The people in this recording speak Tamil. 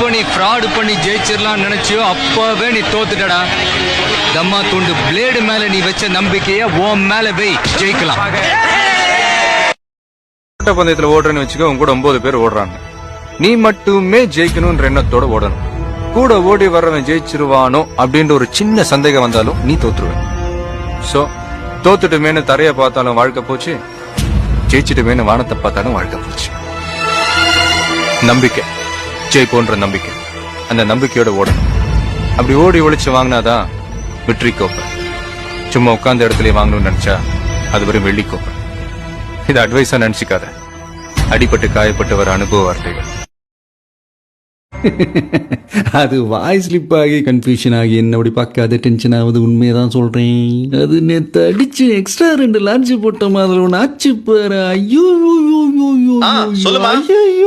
எப்ப நீ பண்ணி ஜெயிச்சிடலாம் நினைச்சியோ அப்பவே நீ தோத்துட்டடா. தம்மா துண்டு பிளேடு மேல நீ வச்ச நம்பிக்கைய உன் மேல போய் ஜெயிக்கலாம். ஓட்டப்பந்தயத்துல ஓடுறேன்னு வச்சுக்கோ உங்க கூட ஒன்பது பேர் ஓடுறாங்க. நீ மட்டுமே ஜெயிக்கணும்ன்ற எண்ணத்தோட ஓடணும். கூட ஓடி வர்றவன் ஜெயிச்சிருவானோ அப்படின்ற ஒரு சின்ன சந்தேகம் வந்தாலும் நீ தோத்துருவ. சோ தோத்துட்டுமேனு தரைய பார்த்தாலும் வாழ்க்கை போச்சு ஜெயிச்சிட்டுமேனு வானத்தை பார்த்தாலும் வாழ்க்கை போச்சு. நம்பிக்கை. ஜெயிப்போன்ற நம்பிக்கை. அந்த நம்பிக்கையோட ஓடணும். அப்படி ஓடி ஒளிச்சு வாங்கினாதான் வெற்றி கோப்பை. சும்மா உட்கார்ந்த இடத்துல வாங்கணும்னு நினைச்சா அது வெறும் வெள்ளி கோப்பை. இது அட்வைஸா நினைச்சுக்காத. அடிபட்டு காயப்பட்டு வர அனுபவ வார்த்தைகள். அது வாய் ஸ்லிப் ஆகி கன்ஃபியூஷன் ஆகி என்ன அப்படி பார்க்காத டென்ஷன் ஆகுது உண்மையை தான் சொல்றேன். அது நேத்து அடிச்சு எக்ஸ்ட்ரா ரெண்டு லார்ஜ் போட்ட மாதிரி ஒன்று ஆச்சு பாரு. ஐயோ ஐயோ, ஐயோ. ஐயோ.